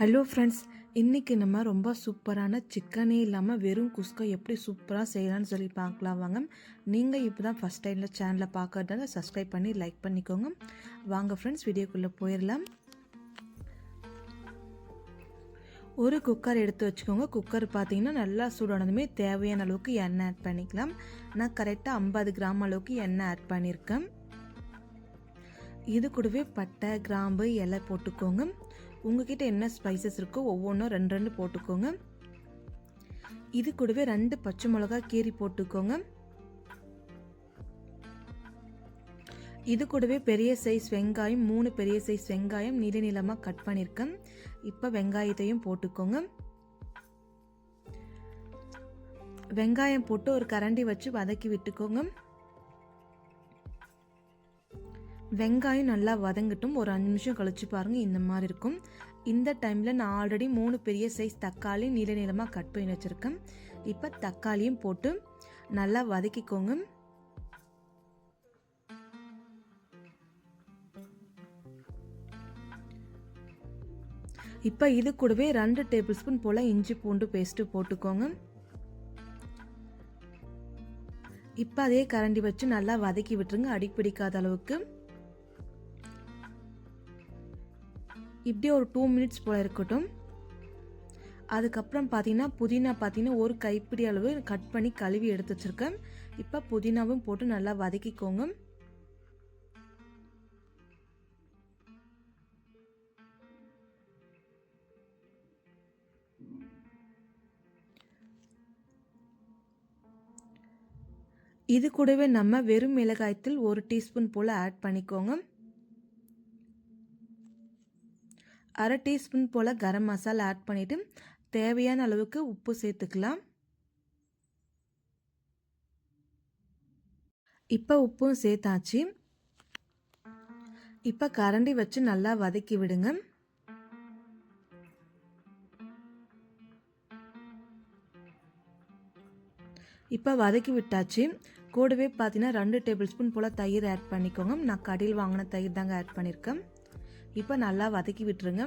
Hello friends இன்றைக்கி நம்ம ரொம்ப சூப்பரான சிக்கனே இல்லாமல் வெறும் குஸ்கா எப்படி சூப்பராக செய்யலாம்னு சொல்லி பார்க்கலாம் வாங்க. நீங்கள் இப்போ தான் ஃபஸ்ட் டைமில் சேனலை பார்க்கறதால சப்ஸ்கிரைப் பண்ணி லைக் பண்ணிக்கோங்க. வாங்க ஃப்ரெண்ட்ஸ் வீடியோக்குள்ளே போயிடலாம். ஒரு குக்கர் எடுத்து வச்சுக்கோங்க. குக்கர் பார்த்தீங்கன்னா நல்லா சூடானதுமே தேவையான அளவுக்கு எண்ணெய் ஆட் பண்ணிக்கலாம். நான் கரெக்டாக ஐம்பது கிராம் அளவுக்கு எண்ணெய் ஆட் பண்ணியிருக்கேன். இது கூடவே பட்டை கிராம்பு இலை போட்டுக்கோங்க. உங்ககிட்ட என்ன ஸ்பைசஸ் இருக்கோ ஒவ்வொன்றும் ரெண்டு ரெண்டு போட்டுக்கோங்க. இது கூடவே ரெண்டு பச்சை மிளகா கீரி போட்டுக்கோங்க. இது கூடவே பெரிய சைஸ் வெங்காயம் மூணு பெரிய சைஸ் வெங்காயம் நீல நீளமாக கட் பண்ணியிருக்கேன் இப்போ வெங்காயத்தையும் போட்டுக்கோங்க. வெங்காயம் போட்டு ஒரு கரண்டி வச்சு வதக்கி விட்டுக்கோங்க. வெங்காயம் நல்லா வதங்கட்டும். ஒரு அஞ்சு நிமிஷம் கழிச்சு பாருங்கள் இந்த மாதிரி இருக்கும். இந்த டைமில் நான் ஆல்ரெடி மூணு பெரிய சைஸ் தக்காளி நீல நீளமாக கட் பண்ணி வச்சுருக்கேன். இப்போ தக்காளியும் போட்டு நல்லா வதக்கிக்கோங்க. இப்போ இது கூடவே ரெண்டு டேபிள் ஸ்பூன் போல் இஞ்சி பூண்டு பேஸ்ட்டு போட்டுக்கோங்க. இப்போ அதே கரண்டி வச்சு நல்லா வதக்கி விட்டுருங்க அடி பிடிக்காத அளவுக்கு. இப்படி ஒரு டூ மினிட்ஸ் போல் இருக்கட்டும். அதுக்கப்புறம் பார்த்தீங்கன்னா புதினா பார்த்தீங்கன்னா ஒரு கைப்பிடி அளவு கட் பண்ணி கழுவி எடுத்து வச்சுருக்கேன். இப்போ புதினாவும் போட்டு நல்லா வதக்கிக்கோங்க. இது கூடவே நம்ம வெறும் மிளகாயத்தில் ஒரு டீஸ்பூன் போல் ஆட் பண்ணிக்கோங்க. அரை டீஸ்பூன் போல் கரம் மசாலா ஆட் பண்ணிவிட்டு தேவையான அளவுக்கு உப்பு சேர்த்துக்கலாம். இப்போ உப்பும் சேர்த்தாச்சு. இப்போ கரண்டி வச்சு நல்லா வதக்கி விடுங்க. இப்போ வதக்கி விட்டாச்சு. கூடவே பார்த்தீங்கன்னா ரெண்டு டேபிள் ஸ்பூன் போல் தயிர் ஆட் பண்ணிக்கோங்க. நான் கடையில் வாங்கின தயிர் தாங்க ஆட் பண்ணியிருக்கேன் இப்போ நல்லா வதக்கி விட்டுருங்க.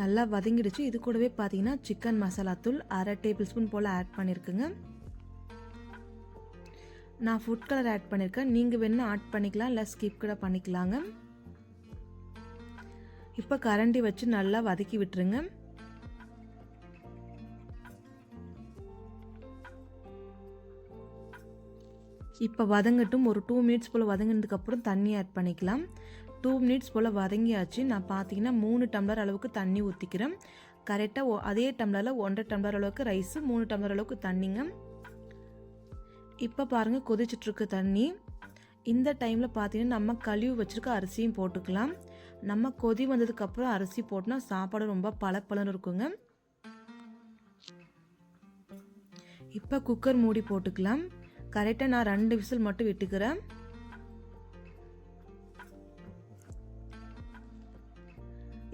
நல்லா வதங்கிடுச்சு. இது கூடவே பார்த்தீங்கன்னா சிக்கன் மசாலா தூள் அரை டேபிள் ஸ்பூன் போல் ஆட் பண்ணியிருக்குங்க நான் ஃபுட் கலர் ஆட் பண்ணியிருக்கேன் நீங்கள் வேணால் ஆட் பண்ணிக்கலாம் இல்லை ஸ்கிப் கூட பண்ணிக்கலாங்க. இப்போ கரண்டி வச்சு நல்லா வதக்கி விட்டுருங்க. இப்போ வதங்கட்டும். ஒரு டூ மினிட்ஸ் போல் வதங்கினதுக்கப்புறம் தண்ணி ஆட் பண்ணிக்கலாம். டூ மினிட்ஸ் போல் வதங்கியாச்சு. நான் பார்த்தீங்கன்னா மூணு டம்ளர் அளவுக்கு தண்ணி ஊற்றிக்கிறேன் கரெக்டாக அதே டம்ளரில் ஒன்றரை டம்ளர் அளவுக்கு ரைஸு மூணு டம்ளர் அளவுக்கு தண்ணிங்க. இப்போ பாருங்கள் கொதிச்சிட்ருக்கு தண்ணி. இந்த டைமில் பார்த்தீங்கன்னா நம்ம கழிவு வச்சுருக்க அரிசியும் போட்டுக்கலாம். நம்ம கொதி வந்ததுக்கப்புறம் அரிசி போட்டோம்னா சாப்பாடு ரொம்ப பளபளன்னு இருக்குங்க. இப்போ குக்கர் மூடி போட்டுக்கலாம். கரெக்டாக நான் ரெண்டு விசில் மட்டும் விட்டுக்கிறேன்.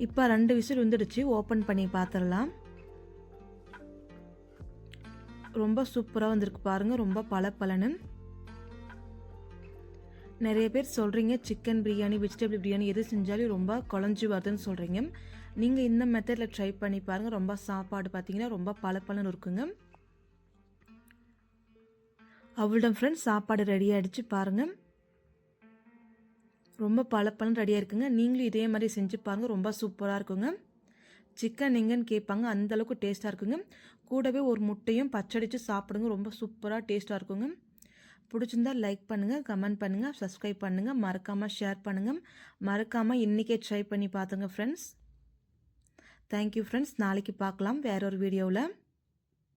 இப்போ ரெண்டு விசில் வந்துடுச்சு. ஓப்பன் பண்ணி பார்த்துடலாம் ரொம்ப சூப்பராக வந்திருக்கு பாருங்கள் ரொம்ப பல பலனு நிறைய பேர் சொல்கிறீங்க சிக்கன் பிரியாணி வெஜிடபிள் பிரியாணி எது செஞ்சாலும் ரொம்ப குழஞ்சி வருதுன்னு சொல்கிறீங்க நீங்கள் இந்த மெத்தடில் ட்ரை பண்ணி பாருங்கள் ரொம்ப சாப்பாடு பார்த்தீங்கன்னா ரொம்ப பல பலன் இருக்குங்க. அவளிடம் ஃப்ரெண்ட்ஸ் சாப்பாடு ரெடி ஆகிடுச்சு பாருங்கள் ரொம்ப பழப்பழம் ரெடியாக இருக்குங்க நீங்களும் இதே மாதிரி செஞ்சு பாருங்கள் ரொம்ப சூப்பராக இருக்குங்க. சிக்கன் எங்கன்னு கேட்பாங்க. அந்தளவுக்கு டேஸ்ட்டாக இருக்குங்க. கூடவே ஒரு முட்டையும் பச்சடிச்சு சாப்பிடுங்க. ரொம்ப சூப்பராக டேஸ்ட்டாக இருக்குங்க. பிடிச்சிருந்தா லைக் பண்ணுங்கள் கமெண்ட் பண்ணுங்கள் சப்ஸ்கிரைப் பண்ணுங்கள் மறக்காமல் ஷேர் பண்ணுங்கள் மறக்காமல் இன்றைக்கே ட்ரை பண்ணி பார்த்துங்க ஃப்ரெண்ட்ஸ் தேங்க்யூ ஃப்ரெண்ட்ஸ் நாளைக்கு பார்க்கலாம் வேற ஒரு வீடியோவில்